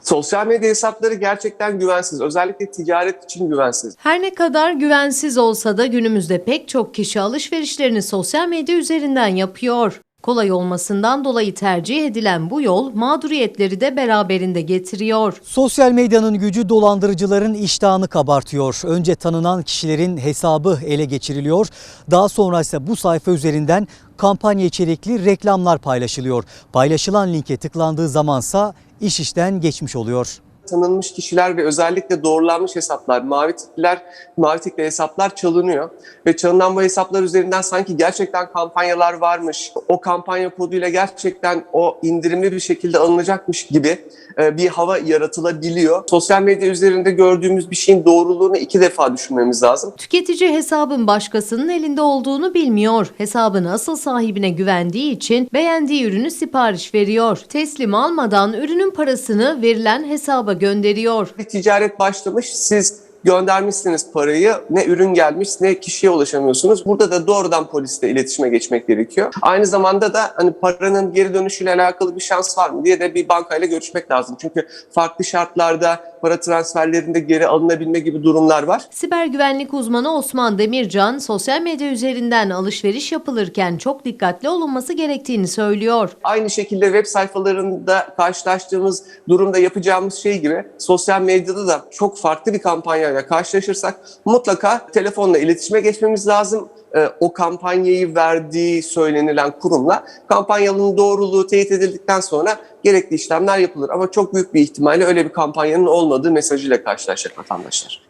Sosyal medya hesapları gerçekten güvensiz. Özellikle ticaret için güvensiz. Her ne kadar güvensiz olsa da günümüzde pek çok kişi alışverişlerini sosyal medya üzerinden yapıyor. Kolay olmasından dolayı tercih edilen bu yol mağduriyetleri de beraberinde getiriyor. Sosyal medyanın gücü dolandırıcıların iştahını kabartıyor. Önce tanınan kişilerin hesabı ele geçiriliyor. Daha sonra ise bu sayfa üzerinden kampanya içerikli reklamlar paylaşılıyor. Paylaşılan linke tıklandığı zamansa iş işten geçmiş oluyor. Tanınmış kişiler ve özellikle doğrulanmış hesaplar, mavi tikler, mavi tikli hesaplar çalınıyor. Ve çalınan bu hesaplar üzerinden sanki gerçekten kampanyalar varmış, o kampanya koduyla gerçekten o indirimli bir şekilde alınacakmış gibi e, bir hava yaratılabiliyor. Sosyal medya üzerinde gördüğümüz bir şeyin doğruluğunu iki defa düşünmemiz lazım. Tüketici hesabın başkasının elinde olduğunu bilmiyor. Hesabın asıl sahibine güvendiği için beğendiği ürünü sipariş veriyor. Teslim almadan ürünün parasını verilen hesaba gönderiyor. Bir ticaret başlamış, siz göndermişsiniz parayı, ne ürün gelmiş ne kişiye ulaşamıyorsunuz. Burada da doğrudan polisle iletişime geçmek gerekiyor. Aynı zamanda da hani paranın geri dönüşüyle alakalı bir şans var mı diye de bir bankayla görüşmek lazım. Çünkü farklı şartlarda para transferlerinde geri alınabilme gibi durumlar var. Siber güvenlik uzmanı Osman Demircan, sosyal medya üzerinden alışveriş yapılırken çok dikkatli olunması gerektiğini söylüyor. Aynı şekilde web sayfalarında karşılaştığımız durumda yapacağımız şey gibi sosyal medyada da çok farklı bir kampanyayla karşılaşırsak mutlaka telefonla iletişime geçmemiz lazım. Ee, o kampanyayı verdiği söylenilen kurumla kampanyanın doğruluğu teyit edildikten sonra gerekli işlemler yapılır. Ama çok büyük bir ihtimalle öyle bir kampanyanın olmadığı mesajıyla karşılaşacak vatandaşlar.